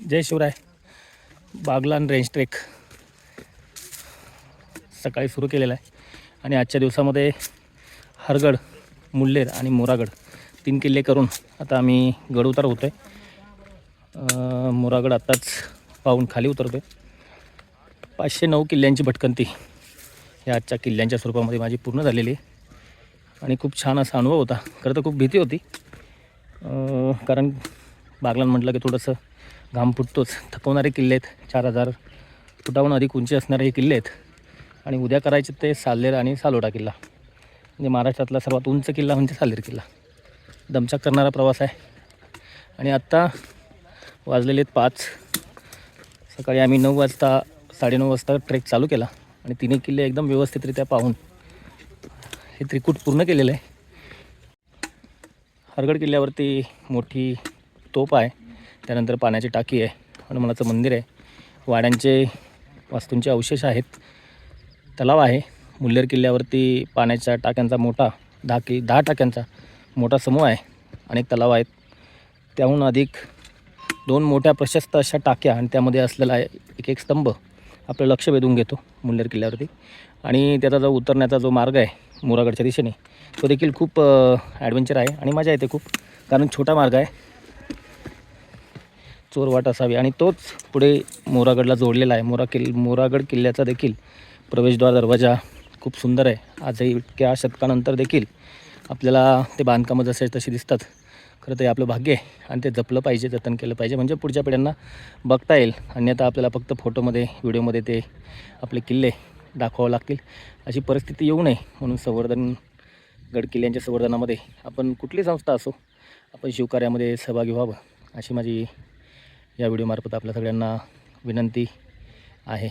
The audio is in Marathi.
जय शिवराय. बागलान रेंज ट्रेक सकाळी सुरू केलेला आहे. आणि आजच्या दिवसामध्ये हरगड मुल्लेर आणि मोरागड तीन किल्ले करून आता आम्ही गड उतार होतो आहे मोरागड आत्ताच पाहून खाली उतरतो आहे पाचशे नऊ किल्ल्यांची भटकंती ह्या आजच्या किल्ल्यांच्या स्वरूपामध्ये माझी पूर्ण झालेली आहे. आणि खूप छान असा अनुभव होता. खरं तर खूप भीती होती. कारण बागलान म्हटलं की थोडंसं घाम फुटतोच थकवणारे किल्ले आहेत. चार हजार फुटाहून अधिक उंची असणारे हे किल्ले आहेत. आणि उद्या करायचे ते साल्लेर आणि सालोडा किल्ला. म्हणजे महाराष्ट्रातला सर्वात उंच किल्ला म्हणजे साल्लेर किल्ला. दमचाक करणारा प्रवास आहे. आणि आत्ता वाजलेले आहेत पाच. सकाळी आम्ही नऊ वाजता साडेनऊ वाजता ट्रेक चालू केला. आणि तिन्ही किल्ले एकदम व्यवस्थितरित्या पाहून हे त्रिकूट पूर्ण केलेलं आहे. हरगड किल्ल्यावरती मोठी तोप आहे. त्यानंतर पाण्याची टाकी आहे. हनुमानाचं मंदिर आहे. वाड्यांचे वास्तूंचे अवशेष आहेत. तलाव आहे. मुल्लेर किल्ल्यावरती पाण्याच्या टाक्यांचा मोठा दहा कि दहा टाक्यांचा मोठा समूह आहे. अनेक तलाव आहेत. त्याहून अधिक दोन मोठ्या प्रशस्त अशा टाक्या आणि त्यामध्ये असलेला एक एक स्तंभ आपलं लक्ष वेधून घेतो मुल्लेर किल्ल्यावरती. आणि त्याचा जो उतरण्याचा जो मार्ग आहे मोरागडच्या दिशेने तो देखील खूप ॲडव्हेंचर आहे आणि मजा येते खूप. कारण छोटा मार्ग आहे. चोरवाट असावी. आणि तोच पुढे मोरागडला जोडलेला आहे. मोरा किल् मोरागड किल्ल्याचा देखील प्रवेशद्वार दरवाजा खूप सुंदर आहे. आजही इतक्या शतकानंतर देखील आपल्याला ते बांधकामं जसे तशी दिसतात. खरं तर हे आपलं भाग्य आहे. आणि ते जपलं पाहिजे जतन केलं पाहिजे. म्हणजे पुढच्या पिढ्यांना बघता येईल. अन्यथा आपल्याला फक्त फोटोमध्ये व्हिडिओमध्ये ते आपले किल्ले दाखवावं लागतील. अशी परिस्थिती येऊ नये म्हणून संवर्धन गड किल्ल्यांच्या संवर्धनामध्ये आपण कुठली संस्था असो आपण शिवकार्यामध्ये सहभागी व्हावं अशी माझी या व्हिडिओमार्फत आपल्या सगळ्यांना विनंती आहे.